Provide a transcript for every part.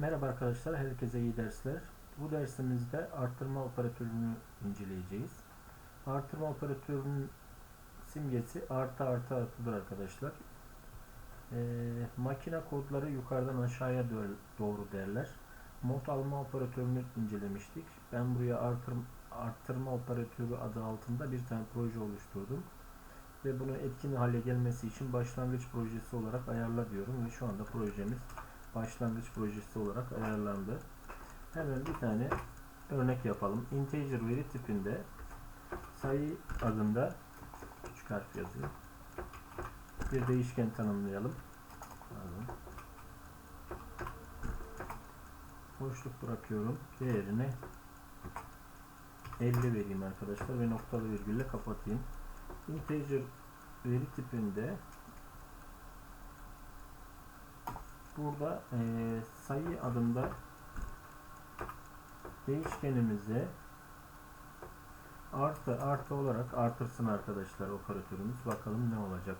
Merhaba arkadaşlar, herkese iyi dersler. Bu dersimizde artırma operatörünü inceleyeceğiz. Artırma operatörünün simgesi artı artı artıdır arkadaşlar. Ee, makine kodları yukarıdan aşağıya doğru derler. Mod alma operatörünü incelemiştik. Ben buraya artır, artırma operatörü adı altında bir tane proje oluşturdum. Ve bunu etkin hale gelmesi için başlangıç projesi olarak ayarla diyorum ve şu anda projemiz başlangıç projesi olarak ayarlandı. Hemen bir tane örnek yapalım. Integer veri tipinde sayı adında küçük harf yazıyor. Bir değişken tanımlayalım. Pardon. Boşluk bırakıyorum. Değerine 50 vereyim arkadaşlar ve noktalı virgülle kapatayım. Integer veri tipinde burada eee, sayı adında değişkenimize artı artı olarak artırsın arkadaşlar operatörümüz. Bakalım ne olacak.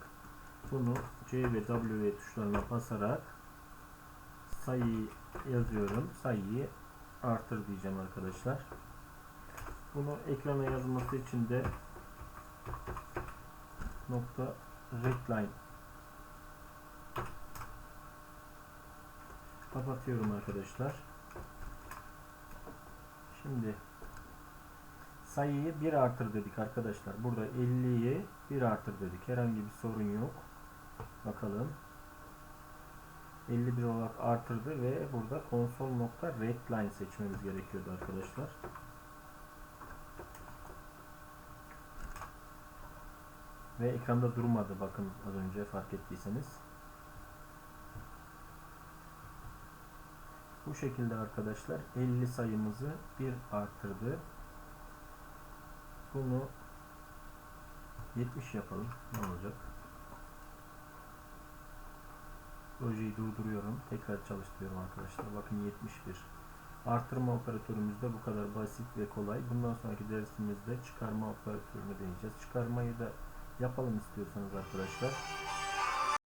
Bunu C ve W tuşlarına basarak sayıyı yazıyorum. Sayıyı artır diyeceğim arkadaşlar. Bunu ekrana yazması için de nokta readline kapatıyorum arkadaşlar. Şimdi sayıyı 1 artır dedik arkadaşlar. Burada 50'yi 1 artır dedik. Herhangi bir sorun yok. Bakalım. 51 olarak artırdı ve burada console.readline seçmemiz gerekiyordu arkadaşlar. Ve ekranda durmadı bakın az önce fark ettiyseniz. Bu şekilde arkadaşlar 50 sayımızı 1 arttırdı. Bunu 70 yapalım. Ne olacak? Projeyi durduruyorum. Tekrar çalıştırıyorum arkadaşlar. Bakın 71. Artırma operatörümüz de bu kadar basit ve kolay. Bundan sonraki dersimizde çıkarma operatörünü deneyeceğiz. Çıkarmayı da yapalım istiyorsanız arkadaşlar.